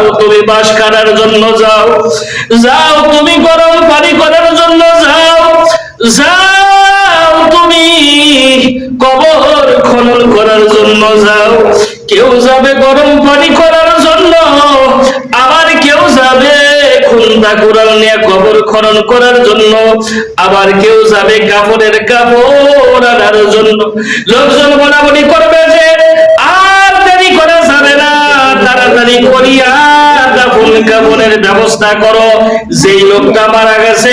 যাও তুমি বাস কাটার জন্য যাও। যাও তুমি গরম পানি করার জন্য যাও। যাও তুমি কবর খনন করার জন্য যাও। কেউ যাবে গরম পানি করার জন্য, আবার কেউ যাবে খুন্দা কুড়াল নিয়ে কবর খনন করার জন্য, আবার কেউ যাবে কাপড়ের কাপড় আনার জন্য। লোকজন বলাবলি করবে তাড়াতাড়ি করিয়া দাফন কাপড়ের ব্যবস্থা করো, যেই লোকটা মারা গেছে,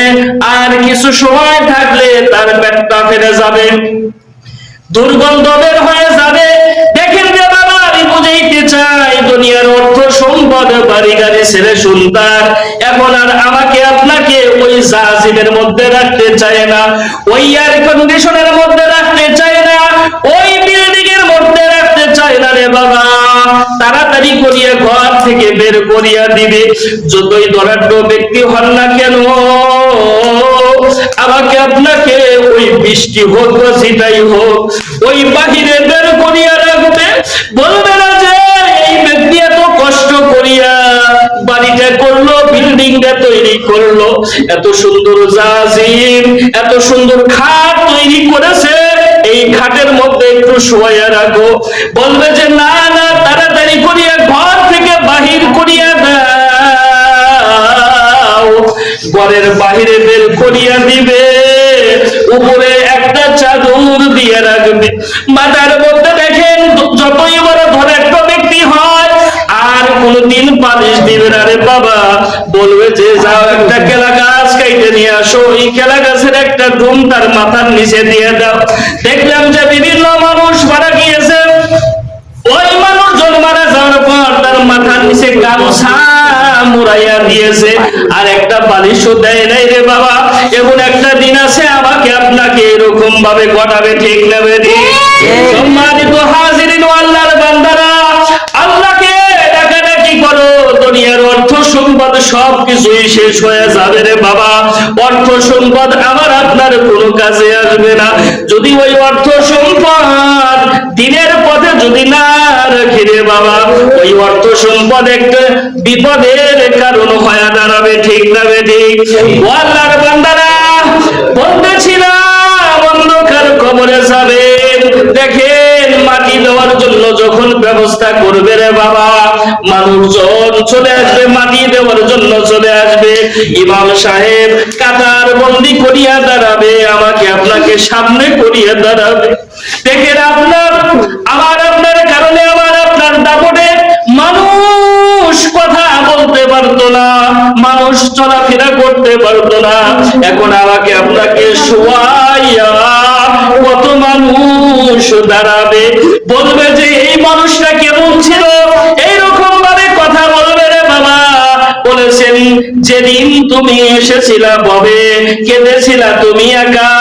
আর কিছু সময় থাকলে তার পেটটা ফেরে যাবে। হয়ে যাবে। দেখেন বাবা, আমি বুঝাইতে চাই, দুনিয়ার অর্থ সম্পদ বাড়ি গাড়ি এখন আর আমাকে আপনাকে ওই মধ্যে রাখতে চায় না, ওই এয়ার কন্ডিশনের মধ্যে রাখতে চায় না, ওই বিল্ডিং এর মধ্যে রাখতে চায় না রে বাবা। তাড়াতাড়ি করিয়া ঘর থেকে বের করিয়া দিবে। যতই ব্যক্তি হন না কেন, আমাকে আপনাকে ওই বৃষ্টি হোক বা সেটাই হোক, ওই বাহিরে বের করিয়া রাখবে। বলবে না যে, এই ব্যক্তি এত কষ্ট করিয়া বাড়িটা করল তৈরি করল। এত সুন্দর জাজিম, এত সুন্দর খাট তৈরি করেছে। এই খাটের মধ্যে একটু শোয়া রাখো। বলবে যে, না না তাড়াতাড়ি করিয়া ঘর থেকে বাহির করিয়া দাও। ঘরের বাহিরে বের করিয়া দিবে। উপরে একটা চাদর দিয়ে রাখবে। মধ্যে দেখেন, যতই বড় একটা ব্যক্তি হয়, আর কোনদিন পালিশ দিবে না রে বাবা। বলবে যে, যাও একটা কেলা গাছ কাইতে নিয়ে আসো। ওই কেলা গাছের একটা ডুম তার মাথার নিচে দিয়ে দাও। দেখলাম যে বিভিন্ন মানুষ মারা গিয়েছে ওই মানুষজন মারা যাওয়ার পর তার মাথার নিচে গামছা মুড়াইয়া দিয়েছে। আর একটা বালিশও দেয় নাই রে বাবা। এমন একটা দিন আছে আমাকে আপনাকে এরকম ভাবে ঘটাবে ঠিক। নেবে সম্মানিত হাজিরিন ও আল্লাহর বান্দারা আল্লাহকে ডাকাডাকি করো দুনিয়ার অর্থ সম্পদ সব কিছুই শেষ হয়ে যাবে রে বাবা। অর্থ সম্পদ আমার আপনার কোনো কাজে আসবে না। যদি ওই অর্থ সম্পদ দিনের পথে যদি না রাখি রে বাবা। ওই অর্থ সম্পদ একটা বিপদের কারণ হয়ে দাঁড়াবে ঠিক না ঠিক? ও আল্লাহর বান্দারা বলতেছিলাম অন্ধকার কবরে যাবেন। দেখেন মাটি দেওয়ার জন্য যখন ব্যবস্থা করবে রে বাবা মানুষজন চলে আসবে মাটি দেওয়ার জন্য চলে আসবে। ইমাম সাহেব কাতার বন্দি করিয়া দাঁড়াবে আমাকে আপনাকে সামনে করিয়া দাঁড়াবে। দেখেন আপনার কারণে আমার আপনার দাপটে মানুষ কথা বলতে পারতো না মানুষ চলাফেরা করতে পারতো না। এখন আমাকে আপনাকে শোয়াইয়া কত মানুষ দাঁড়াবে। বলবে যে, এই মানুষটা কেমন ছিল? এইরকম ভাবে কথা বলবে রে বাবা। বলেছেন, যেদিন তুমি এসেছিলা ববে, কেঁদেছিলা তুমি একা।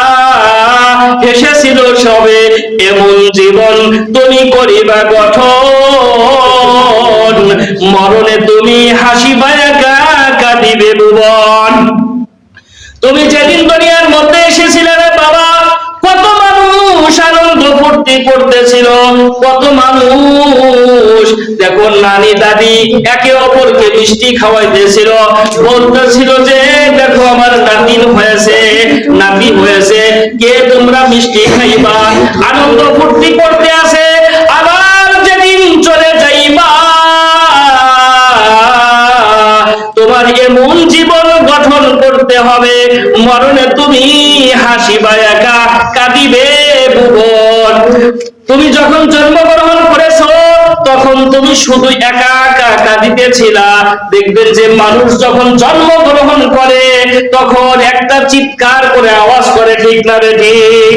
এসেছিল সবে, এমন জীবন তুমি করিবা গঠন। মরণে তুমি হাসিবা একা কাঁদিবে ভুবন। তুমি যেদিন দুনিয়ার মধ্যে এসেছিলে রে বাবা, কত মানুষ আনন্দ ফুর্তি করতেছিল, কত মানুষ। দেখো নানি দাদি একে অপরকে মিষ্টি খাওয়াইতেছিল, বলতেছিল যে, দেখো আমার নাতিন হয়েছে, নাতি হয়েছে, কে তোমরা মিষ্টি খাইবা? আনন্দ ফুর্তি করতে আছে হবে। মরণে তুমি হাসিবা একা কাঁদিবে ভুবন। তুমি যখন জন্মগ্রহণ করেছ তখন তুমি শুধু একা একা কাঁদিতেছিলা। দেখবেন যে মানুষ যখন জন্মগ্রহণ করে তখন একটা চিৎকার করে আওয়াজ করে ঠিক না রে ঠিক।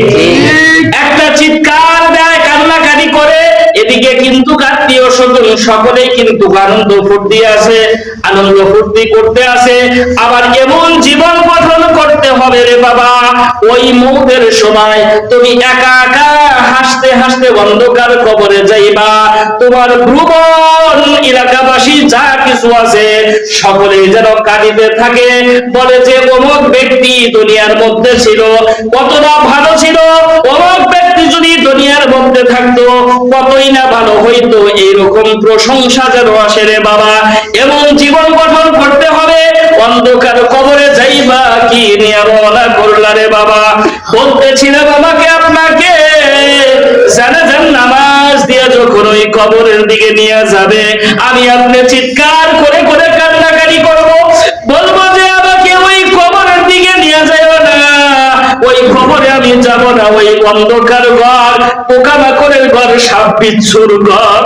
একটা চিৎকার দেয় কান্নাকাটি করে এদিকে কিন্তু আত্মীয় স্বজন সকলেই কিন্তু আনন্দ ফুর্তি আছে, আনন্দ ফুর্তি করতে আছে। আবার এমন বলে রে বাবা? ওই মৌতের সময় তুমি একা একা হাসতে হাসতে অন্ধকার কবরে যাইবা। তোমার ভ্রমণ এলাকাবাসী যা কিছু আছে সকলে যেন কাঁদিতে থাকে। বলে যে অমুক ব্যক্তি দুনিয়ার মধ্যে ছিল, কতটা ভালো ছিল, অমুক দুনিয়ার মধ্যে থাকতো, কতই না ভালো হইতো এইরকম প্রশংসা যেন আসে রে বাবা। এমন জীবন গঠন করতে হবে, অন্ধকার কবরে যাইবা কি নিয়ে রওনা করলা রে বাবা। বলতেছিলাম আমাকে আপনাকে জানাজান নামাজ দিয়ে যখন ওই কবরের দিকে নিয়ে যাবে, আমি আপনি চিৎকার করে করে কান্নাকারি করব বলব যে আমাকে ওই কবরের দিকে নিয়ে যাইও না খবরে আমি যাব না, ওই অন্ধকার ঘর, পোকামাকড়ের ঘর সাপ বিচ্ছুর ঘর।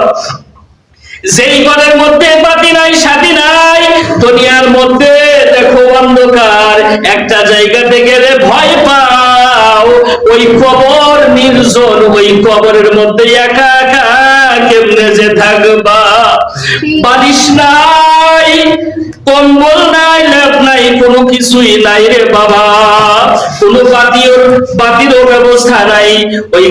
যেই ঘরের মধ্যে বাতি নাই, সাথী নাই, দুনিয়ার মধ্যে দেখো অন্ধকার। একটা জায়গাতে গেলে ভয় পাও, ওই কবর নির্জন, ওই কবরের মধ্যে একা একা কেমনে যে থাকবা? বালিশ নাই, কম্বল নাই, ল্যাপ নাই, কোনো কিছুই নাই রে বাবা। কোনো বাতির বাতিরও ব্যবস্থা নাই। ওই